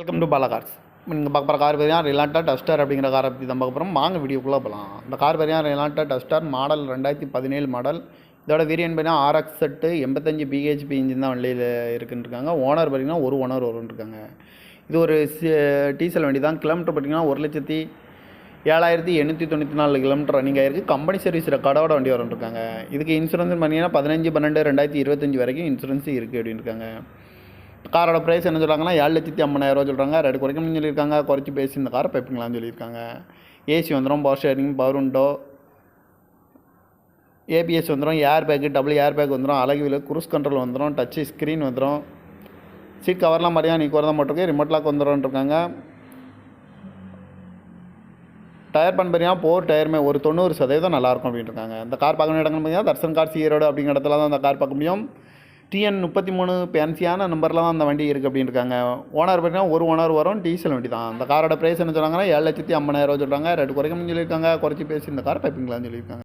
Welcome to Bala cars நீங்கள் பார்க்க போகிற கார் பேரியா ரிலாண்டா டஸ்டர் அப்படிங்கிற காரை பற்றி தான் பார்க்க போகிறோம் வாங்க வீடியோக்குள்ளே போகலாம் இந்த கார் பேரியா ரிலாண்டா டஸ்டர் மாடல் ரெண்டாயிரத்தி பதினேழு மாடல் இதோட வேரியன்ட் பார்த்தீங்கன்னா ஆர்எக்ஸ் செட்டு எண்பத்தஞ்சு பிஹெச்பி இன்ஜின் தான் வண்டியில் இருக்குன்னு இருக்காங்க ஓனர் பார்த்தீங்கன்னா ஒரு ஓனர் வரும்னு இருக்காங்க இது ஒரு டீசல் வண்டி தான். கிலோமீட்டர் பார்த்தீங்கன்னா ஒரு லட்சத்தி ஏழாயிரத்தி எண்ணூற்றி தொண்ணூற்றி நாலு கிலோமீட்டர் ரன்னிங் ஆயிருக்கு. கம்பெனி சர்வீஸ் ரெக்கார்டோட வண்டி வரும்னு இருக்காங்க இதுக்கு இன்சூரன்ஸ் பார்த்தீங்கன்னா பதினஞ்சு பன்னெண்டு ரெண்டாயிரத்தி இருபத்தஞ்சி வரைக்கும் இன்சூரன்ஸ் இருக்குது அப்படின்னு இருக்காங்க காரோட ப்ரைஸ் என்ன சொல்கிறாங்கன்னா ஏழு லட்சத்தி ஐம்பதாயிரரூவா சொல்கிறாங்க ரெண்டு குறைக்கணும்னு சொல்லியிருக்காங்க. குறைச்சி பேசி இந்த காரை பைப்பிங்களான்னு சொல்லியிருக்காங்க. ஏசி வந்துடும் power steering power window ABS வந்துடும் air bag double air bag வந்துடும் அழகு வீல் குரூஸ் கண்ட்ரோல் வந்துடும் டச்சு ஸ்க்ரீன் வந்துடும் சீட் கவர்லாம் மாதிரியா நீ குறதான் போட்டிருக்கு. ரிமோட் லாக் வந்துடும் இருக்காங்க. டயர் பண்ண போர் டயருமே ஒரு தொண்ணூறு சதவீதம் நல்லாயிருக்கும் அப்படின்ட்டு இருக்காங்க. இந்த கார் பார்க்கணும் இடங்கள் பார்த்தீங்கன்னா தர்சன் கார் சீரோடு அப்படிங்கிற இடத்துல தான் அந்த கார் பார்க்க முடியும். டிஎன் முப்பத்தி மூணு ஃபேன்சியான நம்பரில் தான் அந்த வண்டி இருக்குது அப்படின்னு இருக்காங்க ஓனர் பார்த்தீங்கன்னா ஒரு ஓனர் வரும் டீசல் வண்டி தான் அந்த காரோட ப்ரைஸ் என்ன சொன்னாங்கன்னா ஏழு லட்சத்தி ஐம்பதாயிரம் சொல்கிறாங்க ரெண்டு குறைக்கணும்னு சொல்லியிருக்காங்க. குறைச்சி பேசி இந்த கார் பைப்பிங்களான்னு சொல்லியிருக்காங்க.